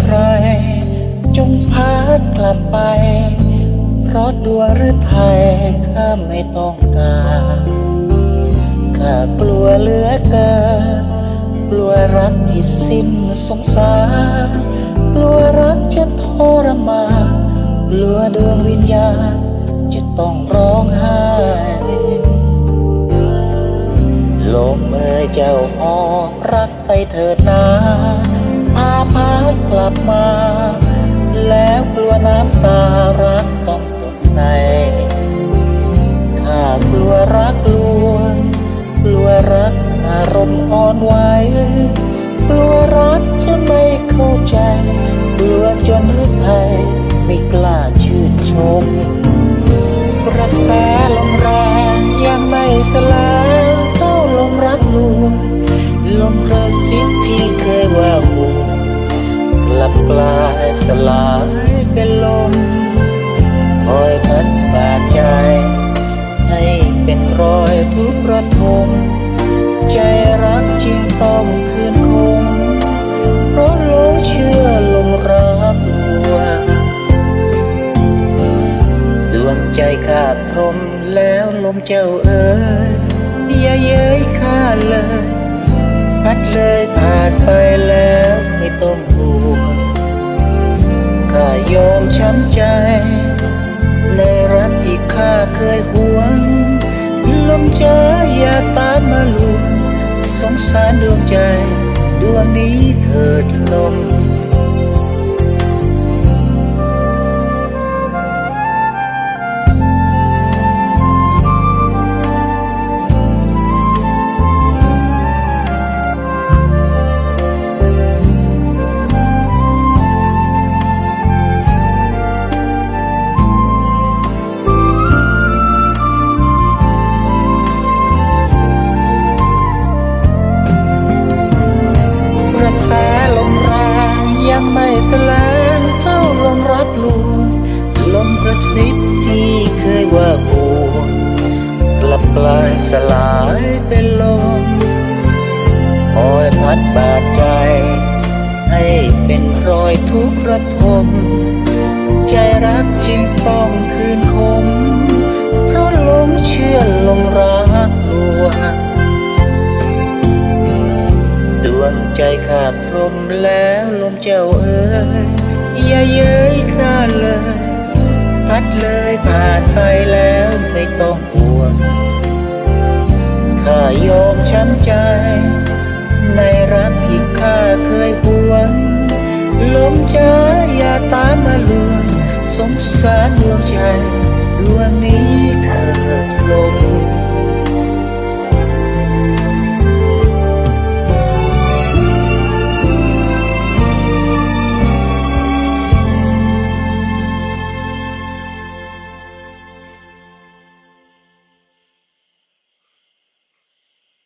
ใคร จงพากลับไป เพราะดวงหรือไทยข้าไม่ต้องการข้ากลัวเหลือเกินกลัวรักที่สิ้นสงสารกลัวรักจะทรมานกลัวดวงวิญญาณจะต้องร้องไห้ลมเอ่ยเจ้าหอรักไปเถิดนาอา พาธกลับมา แล้วกลัวน้ำตารักต้องตกในข้ากลัวรักลวงกลัวรักอารมณ์อ่อนไหวกลัวรักจะไม่เข้าใจกลัวจนหรือไทยไม่กล้าชื่นชมกระแสลมแรงยังไม่สลาย กลายสลายเป็นลม คอยพัดบาดใจ ให้เป็นรอยทุกระทม ใจรักจึงต้องคืนคง เพราะหลเชื่อลมรักลวงดวงใจขาดพรมแล้วลมเจ้าเอ๋ยอย่าเย้ยข้าเลย พัดเลยผ่านไปแล้ว สงสารดวง ระซิบที่เคยว่าห่วงกลับกลายสลายเป็นลมคอยพัดบาดใจ ให้เป็นรอยทุกข์ระทม ใจรักจึงต้องคืนคม เพราะลงเชื่อลมรักลวงดวงใจขาดพรมแล้วลมเจ้าเอ๋ยอย่าเย้ยข้าเลย พัดเลยผ่านไปแล้วไม่ต้องห่วงข้ายอมช้ำใจ ในรักที่ข้าเคยห่วงลมจ้าอย่าตามมาลวงสงสารดวงใจดวงนี้เธอลม